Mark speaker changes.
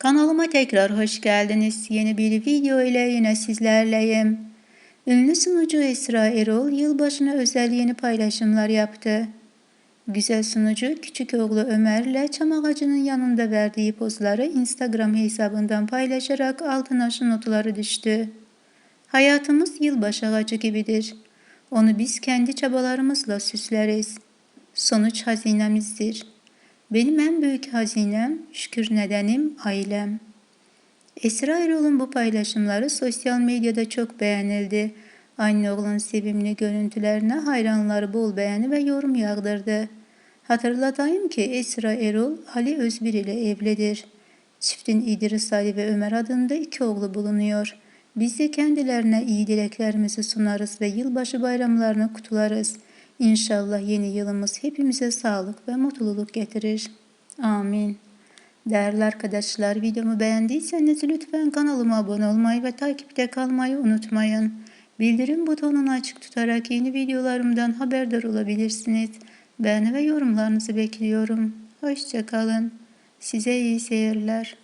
Speaker 1: Kanalıma tekrar hoş geldiniz. Yeni bir video ile yine sizlerleyim. Ünlü sunucu Esra Erol yılbaşına özel yeni paylaşımlar yaptı. Güzel sunucu küçük oğlu Ömer'le çam ağacının yanında verdiği pozları Instagram hesabından paylaşarak altına şu notları düştü. Hayatımız yılbaşı ağacı gibidir. Onu biz kendi çabalarımızla süsleriz. Sonuç hazinemizdir. Benim en büyük hazinem, şükür nedenim ailem. Esra Erol'un bu paylaşımları sosyal medyada çok beğenildi. Anne oğlun sevimli görüntülerine hayranları bol beğeni ve yorum yağdırdı. Hatırlatayım ki Esra Erol Ali Özbir ile evlidir. Çiftin İdris Ali ve Ömer adında iki oğlu bulunuyor. Biz de kendilerine iyi dileklerimizi sunarız ve yılbaşı bayramlarını kutlarız. İnşallah yeni yılımız hepimize sağlık ve mutluluk getirir. Amin. Değerli arkadaşlar videomu beğendiyseniz lütfen kanalıma abone olmayı ve takipte kalmayı unutmayın. Bildirim butonunu açık tutarak yeni videolarımdan haberdar olabilirsiniz. Beğeni ve yorumlarınızı bekliyorum. Hoşçakalın. Size iyi seyirler.